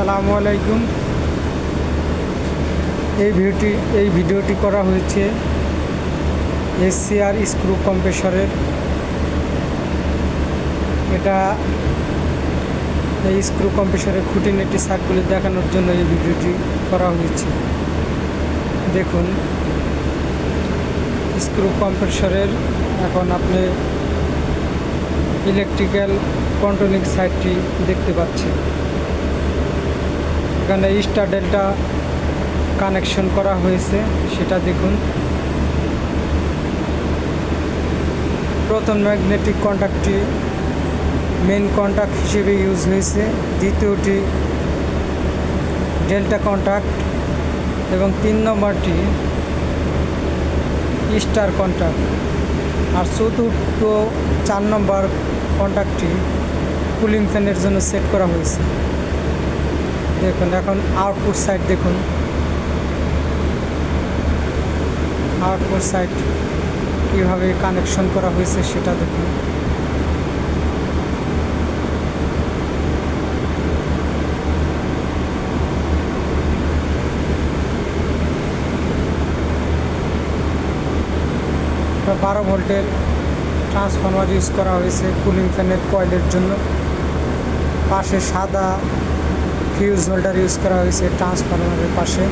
আসসালামু আলাইকুম। এই ভিডিওটি এই ভিডিওটি করা হয়েছে এসসিআর স্ক্রু কম্প্রেসরের। এটা এই স্ক্রু কম্প্রেসরের খুঁটিনাটি সার্কগুলি দেখানোর জন্য এই ভিডিওটি করা হয়েছে। দেখুন, স্ক্রু কম্প্রেসরের এখন আপনি ইলেকট্রিক্যাল কন্ট্রোলিং সাইটটি দেখতে পাচ্ছেন। এখানে স্টার ডেল্টা কানেকশন করা হয়েছে, সেটা দেখুন। প্রথম ম্যাগনেটিক কন্ট্যাক্টটি মেন কন্ট্যাক্ট হিসেবে ইউজ হয়েছে, দ্বিতীয়টি ডেল্টা কন্ট্যাক্ট এবং তিন নম্বরটি স্টার কন্ট্যাক্ট আর চতুর্থ চার নম্বর কন্ট্যাক্টটি কুলিং ফ্যানের জন্য সেট করা হয়েছে। দেখুন, এখন আউটপুট সাইড দেখুন। আউটপুট সাইড কীভাবে কানেকশন করা হয়েছে সেটা দেখুন। বারো ভোল্টের ট্রান্সফরমার ইউজ করা হয়েছে কুলিং ফ্যানের কয়েলের জন্য। পাশে সাদা ফিউজ হোল্ডার ইউজ করা হয়েছে ট্রান্সফরমারের পাশে।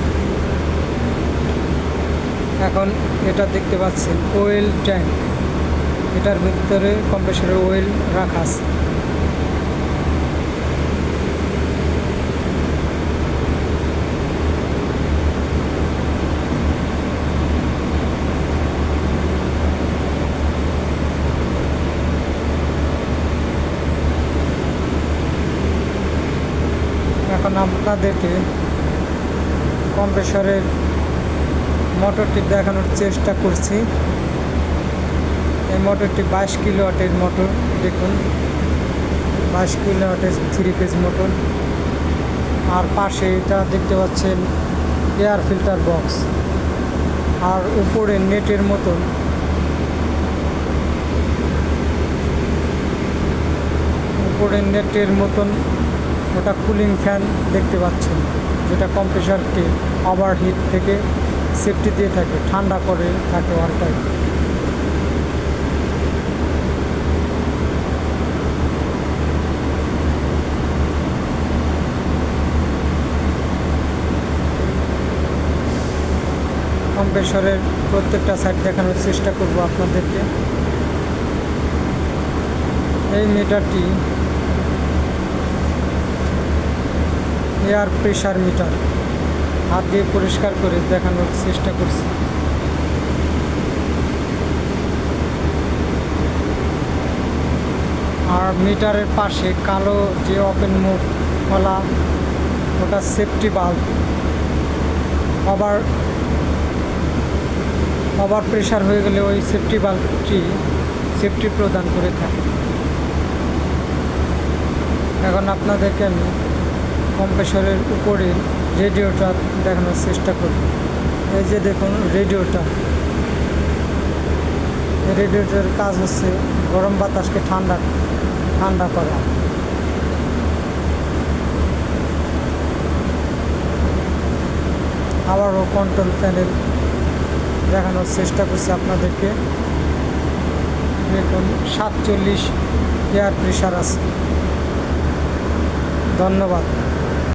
এখন এটা দেখতে পাচ্ছেন, ওয়েল ট্যাঙ্ক। এটার ভিতরে কম্প্রেসারের ওয়েল রাখা আছে। এখন আপনাদেরকে কম্প্রেসরের মোটরটি দেখানোর চেষ্টা করছি। এই মোটরটি বাইশ কিলো ওয়াটের মোটর, দেখুন। বাইশ কিলো ওয়াটের থ্রি ফেজ মোটর। আর পাশে এটা দেখতে পাচ্ছেন এয়ার ফিল্টার বক্স। আর উপরে নেটের মতন উপরে নেটের মতন ওটা কুলিং ফ্যান দেখতে পাচ্ছেন, যেটা কম্প্রেসারকে ওভার হিট থেকে সেফটি দিয়ে থাকে, ঠান্ডা করে থাকে ওয়ার টাইম কম্প্রেসরের প্রত্যেকটা সাইড দেখানোর চেষ্টা করব আপনাদেরকে। এই মিটারটি এয়ার প্রেশার মিটার। হাত দিয়ে পরিষ্কার করে দেখানোর চেষ্টা করছি। আর মিটারের পাশে কালো যে ওপেন মুখ বলা ওটা সেফটি বাল্ব আবার ওভার প্রেশার হয়ে গেলে ওই সেফটি বাল্বটি সেফটি প্রদান করে থাকে। এখন আপনাদেরকে আমি কম্প্রেসরের উপরে রেডিওটা দেখানোর চেষ্টা করি। এই যে দেখুন রেডিওটা। রেডিওটার কাজ হচ্ছে গরম বাতাসকে ঠান্ডা ঠান্ডা করা। আবারও কন্ট্রোল প্যানেল দেখানোর চেষ্টা করছি আপনাদেরকে। দেখুন সাতচল্লিশ এয়ার প্রেশার আছে। ধন্যবাদ।